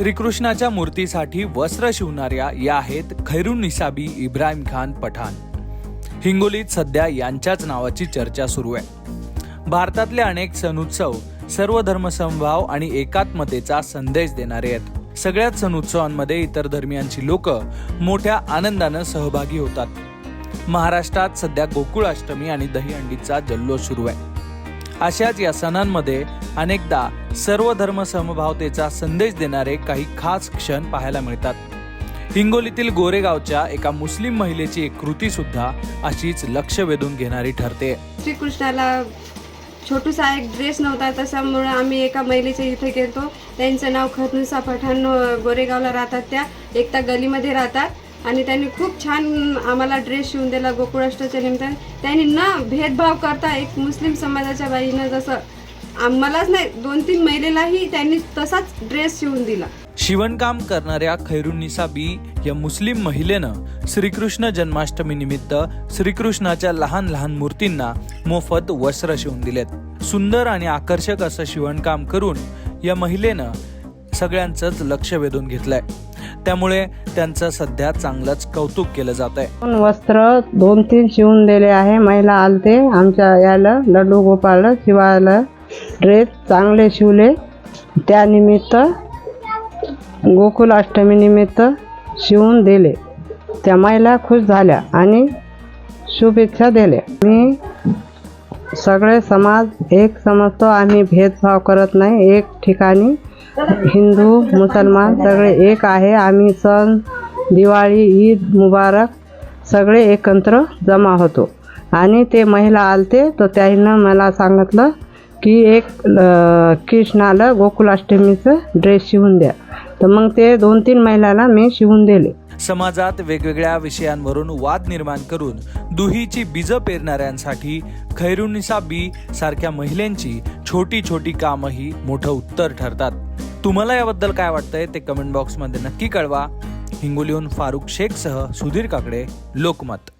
श्रीकृष्णाच्या मूर्तीसाठी वस्त्र शिवणाऱ्या या आहेत खैरुन निसाबी इब्राहिम खान पठाण. हिंगोलीत सध्या यांच्याच नावाची चर्चा सुरू आहे. भारतातले अनेक सण उत्सव सर्व धर्मसमभाव आणि एकात्मतेचा संदेश देणारे आहेत. सगळ्याच सण उत्सवांमध्ये इतर धर्मियांची लोक मोठ्या आनंदानं सहभागी होतात. महाराष्ट्रात सध्या गोकुळाष्टमी आणि दहीहंडीचा जल्लोष सुरू आहे. अशाच या सणांमध्ये अनेकदा सर्व धर्म समभावतेचा संदेश देणारे काही खास क्षण पाहायला मिळतात. हिंगोलीतील गोरेगावच्या एका मुस्लिम महिलेची एक कृती सुद्धा अशीच लक्ष वेधून घेणारी ठरते. श्रीकृष्णाला छोटूसा एक ड्रेस नव्हता तशामुळे आम्ही एका महिलेच्या इथे गेलो त्यांचं नाव खतनुसा पठाण गोरेगावला राहतात त्या. एकता गलीमध्ये राहतात. आणि त्यांनी खूप छान आम्हाला ड्रेस शिवून दिला गोकुळाष्टाच्या निमित्ताने. त्यांनी न भेदभाव करता एक मुस्लिम समाजाच्या बाईनं जसं आम्हालाच नाही दोन तीन महिलेलाही त्यांनी तसाच ड्रेस शिवून दिला. शिवणकाम करणाऱ्या खैरुनिसा बी या मुस्लिम महिलेनं श्रीकृष्ण जन्माष्टमी निमित्त श्रीकृष्णाच्या लहान लहान मूर्तींना मोफत वस्त्र शिवून दिलेत. सुंदर आणि आकर्षक असं शिवणकाम करून या महिलेनं सगळ्यांचंच लक्ष वेधून घेतलंय. त्यामुळे त्यांचं सध्या चांगलंच कौतुक केलं जात आहे वस्त्र दोन तीन शिवून दिले आहे. महिला आलते. आमच्या याला लड्डू गोपाळला शिवायला ड्रेस चांगले शिवले. त्यानिमित्त गोकुल अष्टमी निमित्त शिवून दिले. त्या महिला खुश झाल्या आणि शुभेच्छा दिल्या. मी सगळे समाज एक समजतो. आम्ही भेदभाव करत नाही. एक ठिकाणी हिंदू मुसलमान सगळे एक आहे. आम्ही सण दिवाळी ईद मुबारक सगळे एकत्र जमा होतो. आणि ते महिला आलते तर त्यानं मला सांगितलं की एक कृष्णाला गोकुलाष्टमीचं ड्रेस शिवून द्या. तर मग ते दोन तीन महिलाला मी शिवून दिले. समाजात वेगवेगळ्या विषयांवरून वाद निर्माण करून दुहीची बीज पेरणाऱ्यांसाठी खैरुनिसा बी सारख्या महिलांची छोटी छोटी कामही मोठं उत्तर ठरतात. तुम्हाला याबद्दल काय वाटतंय ते कमेंट बॉक्समध्ये नक्की कळवा. हिंगोलीहून फारुख शेखसह सुधीर काकडे लोकमत.